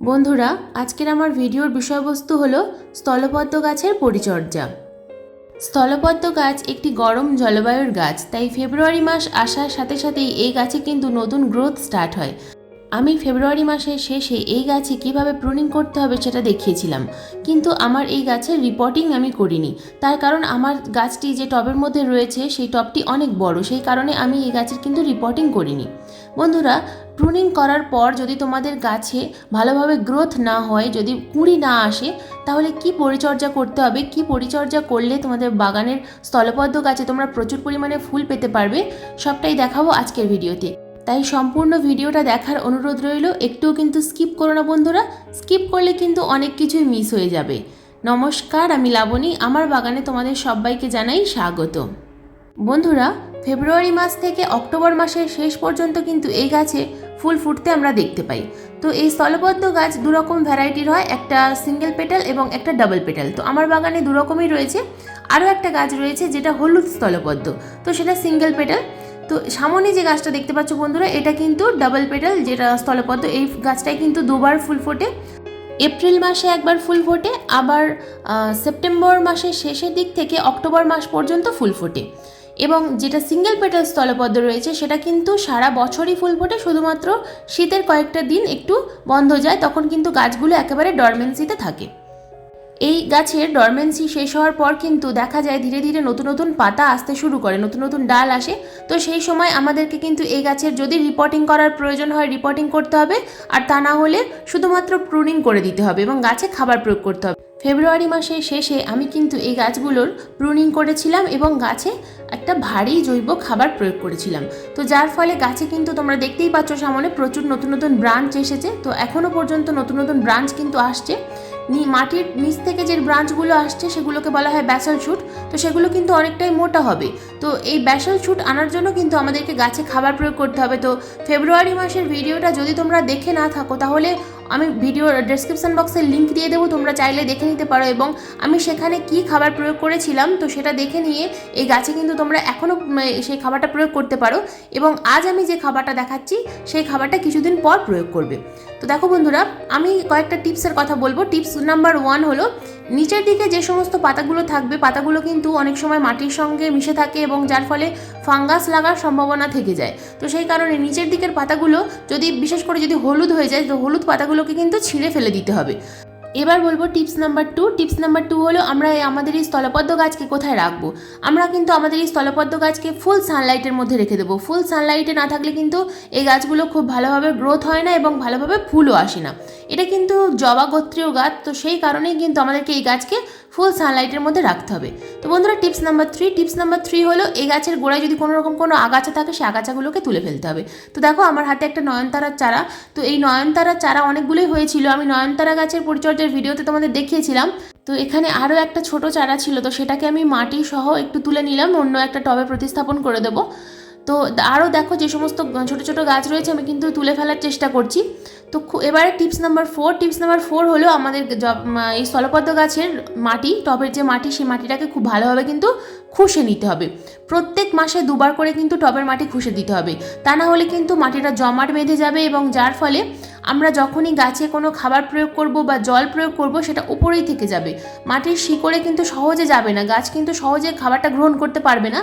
বন্ধুরা, আজকের আমার ভিডিওর বিষয়বস্তু হলো স্থলপদ্ম গাছের পরিচর্যা। স্থলপদ্ম গাছ একটি গরম জলবায়ুর গাছ, তাই ফেব্রুয়ারি মাস আসার সাথে সাথেই এই গাছে কিন্তু নতুন গ্রোথ স্টার্ট হয়। আমি ফেব্রুয়ারি মাসের শেষে এই গাছে কীভাবে প্রুনিং করতে হবে সেটা দেখিয়েছিলাম, কিন্তু আমার এই গাছের রিপোর্টিং আমি করিনি। তার কারণ আমার গাছটি যে টবের মধ্যে রয়েছে, সেই টবটি অনেক বড়, সেই কারণে আমি এই গাছের কিন্তু রিপোর্টিং করিনি। বন্ধুরা প্রুনিং করার পর যদি তোমাদের গাছে ভালোভাবে গ্রোথ না হয়, যদি কুঁড়ি না আসে, তাহলে কি পরিচর্যা করতে হবে? কি পরিচর্যা করলে তোমাদের বাগানের স্থলপদ্ম গাছে তোমরা প্রচুর পরিমাণে ফুল পেতে পারবে? সবটাই দেখাবো আজকের ভিডিওতে। তাই সম্পূর্ণ ভিডিওটা দেখার অনুরোধ রইল, একটুও কিন্তু স্কিপ করো না বন্ধুরা। স্কিপ করলে কিন্তু অনেক কিছুই মিস হয়ে যাবে। নমস্কার, আমি লাবণী। আমার বাগানে তোমাদের সবাইকে জানাই স্বাগত। বন্ধুরা, ফেব্রুয়ারি মাস থেকে অক্টোবর মাসের শেষ পর্যন্ত কিন্তু এই গাছে ফুল ফুটতে আমরা দেখতে পাই। তো এই স্থলবদ্ধ গাছ দুরকম ভ্যারাইটির হয়, একটা সিঙ্গেল পেটাল এবং একটা ডাবল পেটাল তো আমার বাগানে দুরকমই রয়েছে। আরও একটা গাছ রয়েছে যেটা হলুদ স্থলবদ্ধ। তো সেটা সিঙ্গেল পেটাল তো সামনে যে গাছটা দেখতে পাচ্ছ বন্ধুরা, এটা কিন্তু ডাবল পেটাল যেটা স্থলপদ্ম এই গাছটায় কিন্তু দুবার ফুল ফোটে। এপ্রিল মাসে একবার ফুল ফোটে, আবার সেপ্টেম্বর মাসের শেষের দিক থেকে অক্টোবর মাস পর্যন্ত ফুল ফোটে। এবং যেটা সিঙ্গেল পেটাল স্থলপদ্ম রয়েছে, সেটা কিন্তু সারা বছরই ফুল ফোটে, শুধুমাত্র শীতের কয়েকটা দিন একটু বন্ধ যায়, তখন কিন্তু গাছগুলো একেবারে ডরমেন্সিতে থাকে। এই গাছের ডরমেন্সি শেষ হওয়ার পর কিন্তু দেখা যায় ধীরে ধীরে নতুন নতুন পাতা আসতে শুরু করে, নতুন নতুন ডাল আসে। তো সেই সময় আমাদেরকে কিন্তু এই গাছের যদি রিপোর্টিং করার প্রয়োজন হয় রিপোর্টিং করতে হবে। আর তা না হলে শুধুমাত্র প্রুনিং করে দিতে হবে এবং গাছে খাবার প্রয়োগ করতে হবে। ফেব্রুয়ারি মাসের শেষে আমি কিন্তু এই গাছগুলোর প্রুনিং করেছিলাম এবং গাছে একটা ভারী জৈব খাবার প্রয়োগ করেছিলাম। তো যার ফলে গাছে কিন্তু তোমরা দেখতেই পাচ্ছ সামনে প্রচুর নতুন নতুন ব্রাঞ্চ এসেছে। তো এখনও পর্যন্ত নতুন নতুন ব্রাঞ্চ কিন্তু আসছে। নি মাটির নিচ থেকে যে ব্রাঞ্চগুলো আসছে সেগুলোকে বলা হয় ব্যাসল শুট তো সেগুলো কিন্তু অনেকটাই মোটা হবে। তো এই ব্যাসল শুট আনার জন্য কিন্তু আমাদেরকে গাছে খাবার প্রয়োগ করতে হবে। তো ফেব্রুয়ারি মাসের ভিডিওটা যদি তোমরা দেখে না থাকো তাহলে আমি ভিডিওর ডেসক্রিপশন বক্সে লিঙ্ক দিয়ে দেবো, তোমরা চাইলে দেখে নিতে পারো এবং আমি সেখানে কি খাবার প্রয়োগ করেছিলাম, তো সেটা দেখে নিয়ে এই গাছে কিন্তু তোমরা এখনও সেই খাবারটা প্রয়োগ করতে পারো এবং আজ আমি যে খাবারটা দেখাচ্ছি, সেই খাবারটা কিছুদিন পর প্রয়োগ করবে। তো দেখো বন্ধুরা, আমি কয়েকটা টিপসের কথা বলব। টিপস নাম্বার ওয়ান হলো নিচের দিকে যে সমস্ত পাতাগুলো থাকবে, পাতাগুলো কিন্তু অনেক সময় মাটির সঙ্গে মিশে থাকে এবং যার ফলে ফাঙ্গাস লাগার সম্ভাবনা থেকে যায়। তো সেই কারণে নিচের দিকের পাতাগুলো যদি, বিশেষ করে যদি হলুদ হয়ে যায়, তো হলুদ পাতাগুলোকে কিন্তু ছিঁড়ে ফেলে দিতে হবে। এবার বলব tips number two tips number two হলো আমরা আমাদের এই স্থলপদ্ম গাছকে কোথায় রাখব? আমরা কিন্তু আমাদের এই স্থলপদ্ম গাছকে ফুল সানলাইটের মধ্যে রেখে দেবো। ফুল সানলাইটে না থাকলে কিন্তু এই গাছগুলো খুব ভালোভাবে গ্রোথ হয় না এবং ভালোভাবে ফুলও আসে না। এটা কিন্তু জবা গোত্রীয় গাছ, তো সেই কারণেই কিন্তু আমাদেরকে এই গাছকে ফুল সানলাইটের মধ্যে রাখতে হবে। তো বন্ধুরা tips number three tips number three হলো এই গাছের গোড়ায় যদি কোনো রকম কোনো আগাছা থাকে সেই আগাছাগুলোকে তুলে ফেলতে হবে। তো দেখো, আমার হাতে একটা নয়নতারার চারা। তো এই নয়নতারার চারা অনেকগুলোই হয়েছিল। আমি নয়নতারা গাছের পরিচর্যার ভিডিওতে তোমাদের দেখিয়েছিলাম। তো এখানে আরও একটা ছোট চারা ছিল, তো সেটাকে আমি মাটি সহ একটু তুলে নিলাম, অন্য একটা টবে প্রতিস্থাপন করে দেবো। তো আরও দেখো যে সমস্ত ছোট ছোট গাছ রয়েছে, আমি কিন্তু তুলে ফেলার চেষ্টা করছি। তো এবারে tips number four, tips number four হলো আমাদের এই স্থলপদ্ম গাছের মাটি, টবের যে মাটি, সেই মাটিটাকে খুব ভালোভাবে কিন্তু খুশে নিতে হবে। প্রত্যেক মাসে দুবার করে কিন্তু টবের মাটি খুশে দিতে হবে। তা না হলে কিন্তু মাটিটা জমাট বেঁধে যাবে এবং যার ফলে আমরা যখনই গাছে কোনো খাবার প্রয়োগ করব বা জল প্রয়োগ করব, সেটা উপরেই থেকে যাবে। মাটির শিকড়ে কিন্তু সহজে যাবে না। গাছ কিন্তু সহজে খাবারটা গ্রহণ করতে পারবে না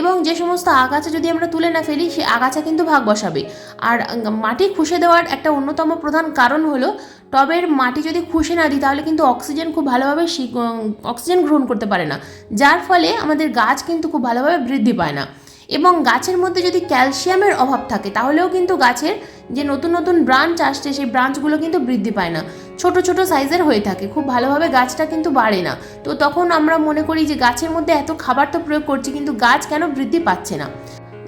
এবং যে সমস্ত আগাছা যদি আমরা তুলে না ফেলি, সে আগাছা কিন্তু ভাগ বসাবে। আর মাটি খুশে দেওয়ার একটা অন্যতম প্রধান কারণ হলো, টবের মাটি যদি খুশে না দিই, তাহলে কিন্তু অক্সিজেন খুব ভালোভাবে অক্সিজেন গ্রহণ করতে পারে না। যার ফলে আমাদের গাছ কিন্তু খুব ভালোভাবে বৃদ্ধি পায় না। এবং গাছের মধ্যে যদি ক্যালসিয়ামের অভাব থাকে, তাহলেও কিন্তু গাছের যে নতুন নতুন ব্রাঞ্চ আসছে, সেই ব্রাঞ্চগুলো কিন্তু বৃদ্ধি পায় না। ছোট ছোট সাইজের হয়ে থাকে, খুব ভালোভাবে গাছটা কিন্তু বাড়ে না। তো তখন আমরা মনে করি যে গাছের মধ্যে এত খাবার তো প্রয়োগ করছি, কিন্তু গাছ কেন বৃদ্ধি পাচ্ছে না?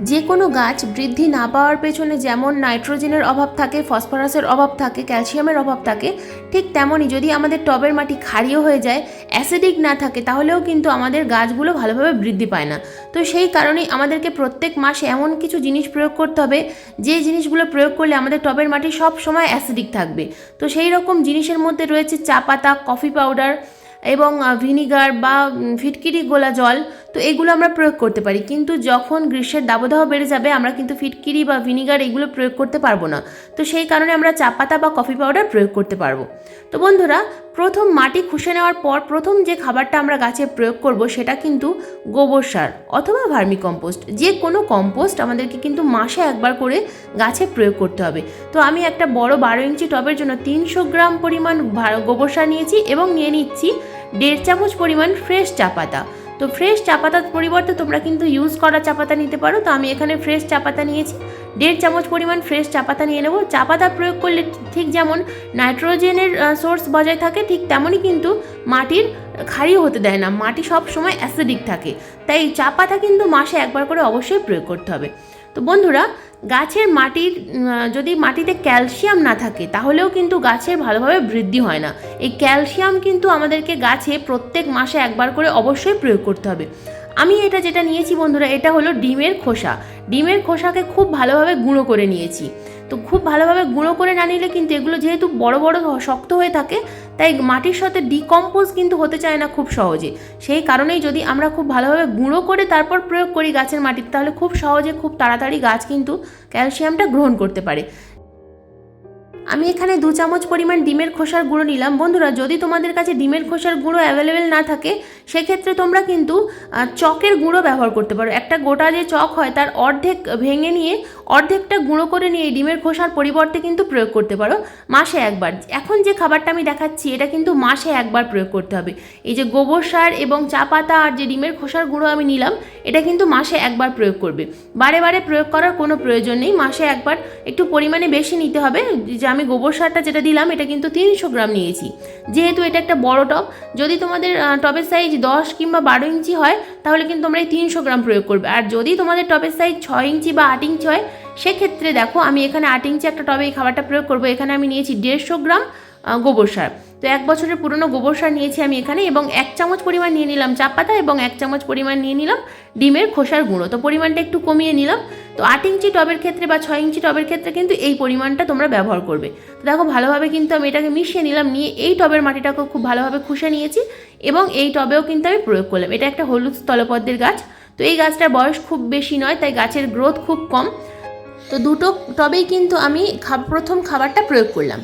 যে কোনো গাছ বৃদ্ধি না পাওয়ার পেছনে যেমন নাইট্রোজেনের অভাব থাকে, ফসফরাসের অভাব থাকে, ক্যালসিয়ামের অভাব থাকে, ঠিক তেমনই যদি আমাদের টবের মাটি ক্ষারীয় হয়ে যায়, অ্যাসিডিক না থাকে, তাহলেও কিন্তু আমাদের গাছগুলো ভালোভাবে বৃদ্ধি পায় না। তো সেই কারণেই আমাদেরকে প্রত্যেক মাসে এমন কিছু জিনিস প্রয়োগ করতে হবে, যে জিনিসগুলো প্রয়োগ করলে আমাদের টবের মাটি সব সময় অ্যাসিডিক থাকবে। তো সেই রকম জিনিসের মধ্যে রয়েছে চা পাতা, কফি পাউডার এবং ভিনিগার বা ফিটকিরি গোলা জল। তো এগুলো আমরা প্রয়োগ করতে পারি। কিন্তু যখন গ্রীষ্মের দাবদাহ বেড়ে যাবে, আমরা কিন্তু ফিটকিরি বা ভিনিগার এগুলো প্রয়োগ করতে পারব না। তো সেই কারণে আমরা চা পাতা বা কফি পাউডার প্রয়োগ করতে পারব। তো বন্ধুরা, প্রথম মাটি খুশে নেওয়ার পর প্রথম যে খাবারটা আমরা গাছে প্রয়োগ করব, সেটা কিন্তু গোবর সার অথবা ভার্মি কম্পোস্ট যে কোনো কম্পোস্ট আমাদেরকে কিন্তু মাসে একবার করে গাছে প্রয়োগ করতে হবে। তো আমি একটা বড় বারো ইঞ্চি টবের জন্য তিনশো গ্রাম পরিমাণ গোবর সার নিয়েছি এবং নিয়ে নিচ্ছি দেড় চামচ পরিমাণ ফ্রেশ চা পাতা। তো ফ্রেশ চা পাতার পরিবর্তে তোমরা কিন্তু ইউজ করা চা পাতা নিতে পারো। তো আমি এখানে ফ্রেশ চা পাতা নিয়েছি। দেড় চামচ পরিমাণ ফ্রেশ চা পাতা নিয়ে নেব। চা পাতা প্রয়োগ করলে ঠিক যেমন নাইট্রোজেনের সোর্স বজায় থাকে, ঠিক তেমনই কিন্তু মাটির ক্ষারীয় হতে দেয় না। মাটি সব সময় অ্যাসিডিক থাকে। তাই চা পাতা কিন্তু মাসে একবার করে অবশ্যই প্রয়োগ করতে হবে। তো বন্ধুরা, গাছের মাটির যদি মাটিতে ক্যালসিয়াম না থাকে, তাহলেও কিন্তু গাছের ভালোভাবে বৃদ্ধি হয় না। এই ক্যালসিয়াম কিন্তু আমাদেরকে গাছে প্রত্যেক মাসে একবার করে অবশ্যই প্রয়োগ করতে হবে। আমি এটা যেটা নিয়েছি বন্ধুরা, এটা হলো ডিমের খোসা। ডিমের খোসাকে খুব ভালোভাবে গুঁড়ো করে নিয়েছি। তো খুব ভালোভাবে গুঁড়ো করে না নিলে কিন্তু এগুলো যেহেতু বড় বড় শক্ত হয়ে থাকে তাই মাটির সাথে ডিকম্পোজ কিন্তু হতে চায় না খুব সহজে। সেই কারণেই যদি আমরা খুব ভালোভাবে গুঁড়ো করে তারপর প্রয়োগ করি গাছের মাটিতে, তাহলে খুব সহজে, খুব তাড়াতাড়ি গাছ কিন্তু ক্যালসিয়ামটা গ্রহণ করতে পারে। আমি এখানে দু চামচ পরিমাণ ডিমের খোসার গুঁড়ো নিলাম। বন্ধুরা, যদি তোমাদের কাছে ডিমের খোসার গুঁড়ো অ্যাভেলেবেল না থাকে, সেক্ষেত্রে তোমরা কিন্তু চকের গুঁড়ো ব্যবহার করতে পারো। একটা গোটা যে চক হয়, তার অর্ধেক ভেঙে নিয়ে অর্ধেকটা গুঁড়ো করে নিয়ে ডিমের খোসার পরিবর্তে কিন্তু প্রয়োগ করতে পারো, মাসে একবার। এখন যে খাবারটা আমি দেখাচ্ছি, এটা কিন্তু মাসে একবার প্রয়োগ করতে হবে। এই যে গোবর সার এবং চা পাতা আর যে ডিমের খোসার গুঁড়ো আমি নিলাম, এটা কিন্তু মাসে একবার প্রয়োগ করবে। বারে বারে প্রয়োগ করার কোনো প্রয়োজন নেই। মাসে একবার একটু পরিমাণে বেশি নিতে হবে, যে আমি গোবর সারটা যেটা দিলাম, এটা কিন্তু তিনশো গ্রাম নিয়েছি। যেহেতু এটা একটা বড় টব, যদি তোমাদের টবের সাইজ দশ কিংবা বারো ইঞ্চি হয়, তাহলে কিন্তু তোমরা এই তিনশো গ্রাম প্রয়োগ করবে। আর যদি তোমাদের টবের সাইজ ছয় ইঞ্চি বা আট ইঞ্চি হয়, সেক্ষেত্রে দেখো আমি এখানে আট ইঞ্চি একটা টবে এই খাবারটা প্রয়োগ করব। এখানে আমি নিয়েছি দেড়শো গ্রাম গোবর সার। তো এক বছরের পুরনো গোবর সার নিয়েছি আমি এখানে এবং এক চামচ পরিমাণ নিয়ে নিলাম চা পাতা এবং এক চামচ পরিমাণ নিয়ে নিলাম ডিমের খোসার গুঁড়ো। তো পরিমাণটা একটু কমিয়ে নিলাম। তো আট ইঞ্চি টবের ক্ষেত্রে বা ছয় ইঞ্চি টবের ক্ষেত্রে কিন্তু এই পরিমাণটা তোমরা ব্যবহার করবে। তো দেখো, ভালোভাবে কিন্তু আমি এটাকে মিশিয়ে নিলাম, নিয়ে এই টবের মাটিটাকেও খুব ভালোভাবে খুশে নিয়েছি এবং এই টবেও কিন্তু আমি প্রয়োগ করলাম। এটা একটা হলুদ স্থলপদ্মের গাছ, তো এই গাছটার বয়স খুব বেশি নয়, তাই গাছের গ্রোথ খুব কম। তো দুটো টবেই কিন্তু আমি প্রথম খাবারটা প্রয়োগ করলাম।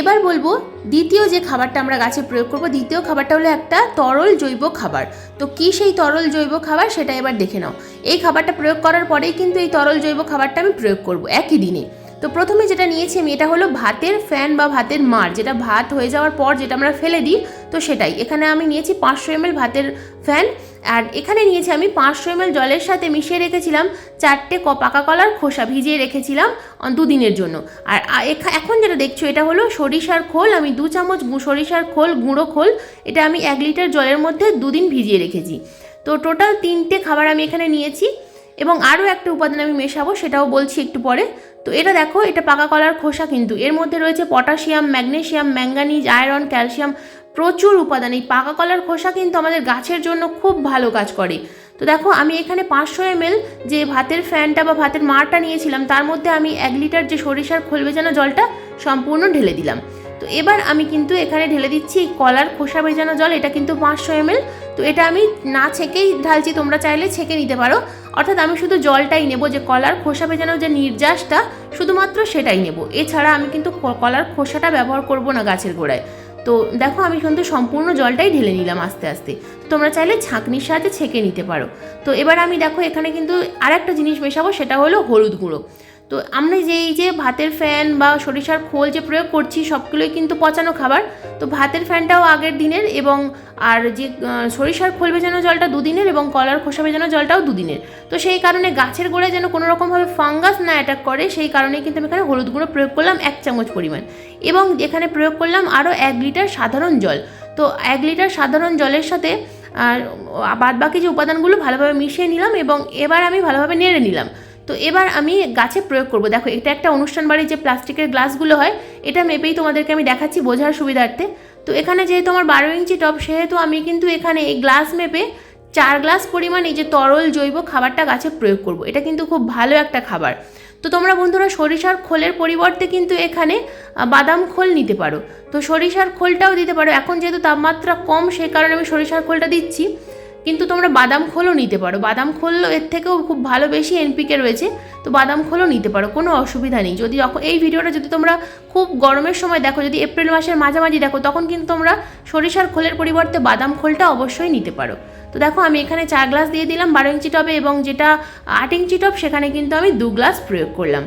এবার বলব, দ্বিতীয় যে খাবারটা আমরা গাছে প্রয়োগ করব, দ্বিতীয় খাবারটা হলো একটা তরল জৈব খাবার। তো কী সেই তরল জৈব খাবার সেটা এবার দেখে নাও। এই খাবারটা প্রয়োগ করার পরেই কিন্তু এই তরল জৈব খাবারটা আমি প্রয়োগ করব একই দিনে। তো প্রথমে যেটা নিয়েছি আমি, এটা হলো ভাতের ফ্যান বা ভাতের মার, যেটা ভাত হয়ে যাওয়ার পর যেটা আমরা ফেলে দিই, তো সেটাই। এখানে আমি নিয়েছি পাঁচশো এমএল ভাতের ফ্যান আর এখানে নিয়েছি আমি পাঁচশো এমএল জলের সাথে মিশিয়ে রেখেছিলাম চারটে পাকা কলার খোসা ভিজিয়ে রেখেছিলাম দুদিনের জন্য। আর এখা- এখন যেটা দেখছ এটা হলো সরিষার খোল, আমি দু চামচ সরিষার খোল, গুঁড়ো খোল, এটা আমি এক লিটার জলের মধ্যে দুদিন ভিজিয়ে রেখেছি। তো টোটাল তিনটে খাবার আমি এখানে নিয়েছি এবং আরও একটা উপাদান আমি মেশাবো সেটাও বলছি একটু পরে। তো এটা দেখো, এটা পাকা কলার খোসা কিন্তু। এর মধ্যে রয়েছে potassium, magnesium, manganese, iron, calcium প্রচুর উপাদান। এই পাকা কলার খোসা কিন্তু আমাদের গাছের জন্য খুব ভালো কাজ করে। তো দেখো, আমি এখানে পাঁচশো এমএল যে ভাতের ফ্যানটা বা ভাতের মারটা নিয়েছিলাম, তার মধ্যে আমি এক লিটার যে সরিষার খোল ভেজানো জলটা সম্পূর্ণ ঢেলে দিলাম। তো এবার আমি কিন্তু এখানে ঢেলে দিচ্ছি কলার খোসা ভেজানো জল, এটা কিন্তু পাঁচশো এমএল। তো এটা আমি না ছেঁকেই ঢালছি, তোমরা চাইলে ছেঁকে নিতে পারো। অর্থাৎ আমি শুধু জলটাই নেব, যে কলার খোসা ভেজানো যে নির্যাসটা, শুধুমাত্র সেটাই নেব। এছাড়া আমি কিন্তু কলার খোসাটা ব্যবহার করব না গাছের গোড়ায়। তো দেখো আমি কিন্তু সম্পূর্ণ জলটাই ঢেলে নিলাম আস্তে আস্তে। তোমরা চাইলে ছাঁকনির সাথে ছেঁকে নিতে পারো। তো এবার আমি দেখো এখানে কিন্তু আর একটা জিনিস মেশাবো, সেটা হলো হলুদ গুঁড়ো। তো আমরা যে এই যে ভাতের ফ্যান বা সরিষার খোল যে প্রয়োগ করছি, সবগুলোই কিন্তু পচানো খাবার। তো ভাতের ফ্যানটাও আগের দিনের এবং আর যে সরিষার খোল ভেজানো জলটা দুদিনের এবং কলার খোসা ভেজানো জলটাও দুদিনের। তো সেই কারণে গাছের গোড়ায় যেন কোনো রকমভাবে ফাঙ্গাস না অ্যাটাক করে, সেই কারণে কিন্তু আমি এখানে হলুদ গুঁড়ো প্রয়োগ করলাম এক চামচ পরিমাণ। এবং এখানে প্রয়োগ করলাম আরও এক লিটার সাধারণ জল। তো এক লিটার সাধারণ জলের সাথে, আর বাদ বাকি যে উপাদানগুলো ভালোভাবে মিশিয়ে নিলাম এবং এবার আমি ভালোভাবে নেড়ে নিলাম। তো এবার আমি গাছে প্রয়োগ করব। দেখো, এটা একটা অনুষ্ঠান বাড়ির যে প্লাস্টিকের গ্লাসগুলো হয়, এটা মেপেই তোমাদেরকে আমি দেখাচ্ছি বোঝার সুবিধার্থে। তো এখানে যেহেতু আমার বারো ইঞ্চি টপ, সেহেতু আমি কিন্তু এখানে এই গ্লাস মেপে চার গ্লাস পরিমাণ এই যে তরল জৈব খাবারটা গাছে প্রয়োগ করব। এটা কিন্তু খুব ভালো একটা খাবার। তো তোমরা বন্ধুরা, সরিষার খোলের পরিবর্তে কিন্তু এখানে বাদাম খোল নিতে পারো। তো সরিষার খোলটাও দিতে পারো। এখন যেহেতু তাপমাত্রা কম সেই কারণে আমি সরিষার খোলটা দিচ্ছি। কিন্তু তোমরা বাদাম খোলও নিতে পারো। বাদাম খোল এর থেকেও খুব ভালো বেশি এনপিকে রয়েছে। তো বাদাম খোলও নিতে পারো, কোনো অসুবিধা নেই। যদি এই ভিডিওটা যদি তোমরা খুব গরমের সময় দেখো, যদি এপ্রিল মাসের মাঝামাঝি দেখো, তখন কিন্তু তোমরা সরিষার খোলের পরিবর্তে বাদাম খোলটা অবশ্যই নিতে পারো। তো দেখো, আমি এখানে চার গ্লাস দিয়ে দিলাম বারো ইঞ্চি টবে এবং যেটা আট ইঞ্চি টব, সেখানে কিন্তু আমি দু গ্লাস প্রয়োগ করলাম।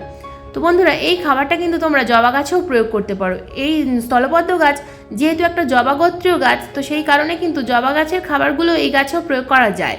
তো বন্ধুরা, এই খাবারটা কিন্তু তোমরা জবা গাছেও প্রয়োগ করতে পারো। এই স্থলপদ্ম গাছ যেহেতু একটা জবাগোত্রীয় গাছ, তো সেই কারণে কিন্তু জবা গাছের খাবারগুলো এই গাছেও প্রয়োগ করা যায়।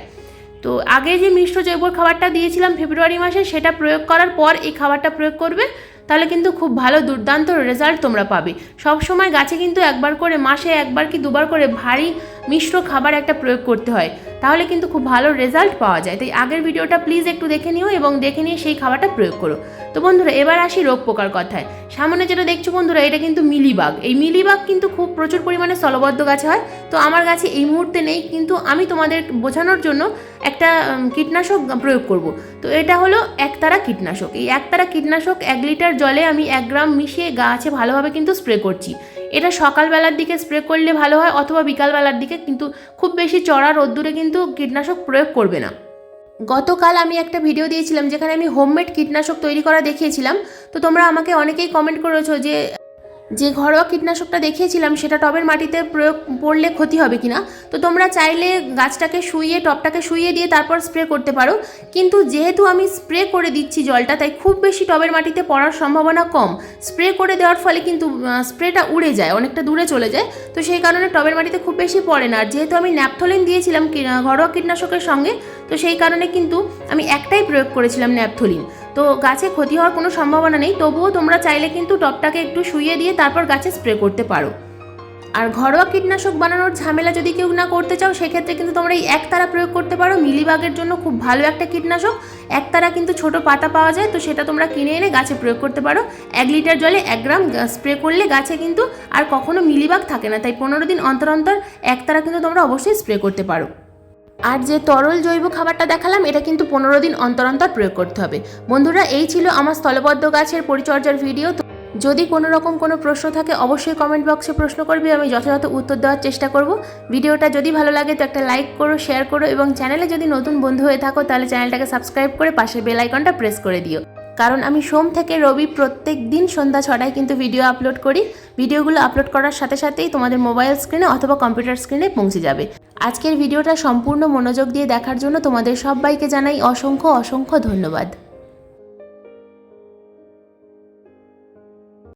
তো আগে যে মিশ্র জৈব খাবারটা দিয়েছিলাম ফেব্রুয়ারি মাসে, সেটা প্রয়োগ করার পর এই খাবারটা প্রয়োগ করবে, তাহলে কিন্তু খুব ভালো দুর্দান্ত রেজাল্ট তোমরা পাবে। সব সময় গাছে কিন্তু একবার করে, মাসে একবার কি দুবার করে ভারী মিশ্র খাবার একটা প্রয়োগ করতে হয়। তাহলে কিন্তু খুব ভালো রেজাল্ট পাওয়া যায়। তাই আগের ভিডিওটা প্লিজ একটু দেখে নিও এবং দেখে নিয়ে সেই খাবারটা প্রয়োগ করো। তো বন্ধুরা, এবার আসি রোগ পোকার কথায়। সামনে যেটা দেখছ বন্ধুরা, এটা কিন্তু মিলিবাগ। এই মিলিবাগ কিন্তু খুব প্রচুর পরিমাণে স্থলবদ্ধ গাছে হয়। তো আমার গাছে এই মুহূর্তে নেই, কিন্তু আমি তোমাদের বোঝানোর জন্য একটা কীটনাশক প্রয়োগ করব। তো এটা হলো একতারা কীটনাশক। এই একতারা কীটনাশক এক লিটার জলে আমি এক গ্রাম মিশিয়ে গাছে ভালোভাবে কিন্তু স্প্রে করছি। এটা সকালবেলার দিকে স্প্রে করলে ভালো হয় অথবা বিকালবেলার দিকে, কিন্তু খুব বেশি চড়া রোদ্দুরে কিন্তু কীটনাশক প্রয়োগ করবে না। গতকাল আমি একটা ভিডিও দিয়েছিলাম যেখানে আমি হোমমেড কীটনাশক তৈরি করা দেখিয়েছিলাম। তো তোমরা আমাকে অনেকেই কমেন্ট করেছ যে যে ঘরোয়া কীটনাশকটা দেখিয়েছিলাম, সেটা টবের মাটিতে প্রয়োগ পড়লে ক্ষতি হবে কিনা? তো তোমরা চাইলে গাছটাকে শুইয়ে, টবটাকে শুইয়ে দিয়ে তারপর স্প্রে করতে পারো। কিন্তু যেহেতু আমি স্প্রে করে দিচ্ছি জলটা, তাই খুব বেশি টবের মাটিতে পড়ার সম্ভাবনা কম। স্প্রে করে দেওয়ার ফলে কিন্তু স্প্রেটা উড়ে যায়, অনেকটা দূরে চলে যায়। তো সেই কারণে টবের মাটিতে খুব বেশি পড়ে না। আর যেহেতু আমি ন্যাপথলিন দিয়েছিলাম, কি- ঘরোয়া কীটনাশকের সঙ্গে, তো সেই কারণে কিন্তু আমি একটাই প্রয়োগ করেছিলাম ন্যাপথলিন। তো গাছে ক্ষতি হওয়ার কোনো সম্ভাবনা নেই, তবুও তোমরা চাইলে কিন্তু টবটাকে একটু শুইয়ে দিয়ে তারপর গাছে স্প্রে করতে পারো। আর ঘরোয়া কীটনাশক বানানোর ঝামেলা যদি কেউ না করতে চাও, সেক্ষেত্রে কিন্তু তোমরা এই একতারা প্রয়োগ করতে পারো। মিলিবাগের জন্য খুব ভালো একটা কীটনাশক। একতারা কিন্তু ছোট পাতা পাওয়া যায়, তো সেটা তোমরা কিনে এনে গাছে প্রয়োগ করতে পারো। এক লিটার জলে এক গ্রাম স্প্রে করলে গাছে কিন্তু আর কখনো মিলিবাগ থাকে না। তাই পনেরো দিন অন্তর অন্তর একতারা কিন্তু তোমরা অবশ্যই স্প্রে করতে পারো। আর যে তরল জৈব খাবারটা দেখালাম, এটা কিন্তু পনেরো দিন অন্তর অন্তর প্রয়োগ করতে হবে। বন্ধুরা, এই ছিল আমার স্থলবদ্ধ গাছের পরিচর্যার ভিডিও যদি কোনো রকম কোনো প্রশ্ন থাকে, অবশ্যই কমেন্ট বক্সে প্রশ্ন করবে, আমি যথাযথ উত্তর দেওয়ার চেষ্টা করব। ভিডিওটা যদি ভালো লাগে, তো একটা লাইক করো শেয়ার করো, এবং চ্যানেলে যদি নতুন বন্ধু হয়ে থাকো, তাহলে চ্যানেলটাকে সাবস্ক্রাইব করে পাশের বেল আইকনটা প্রেস করে দিও। কারণ আমি সোম থেকে রবি প্রত্যেক দিন সন্ধ্যা ছটায় কিন্তু ভিডিও আপলোড করি। ভিডিওগুলো আপলোড করার সাথে সাথেই তোমাদের মোবাইল স্ক্রিনে অথবা কম্পিউটার স্ক্রিনে পৌঁছে যাবে। আজকের ভিডিওটা সম্পূর্ণ মনোযোগ দিয়ে দেখার জন্য তোমাদের সবাইকে জানাই অসংখ্য অসংখ্য ধন্যবাদ।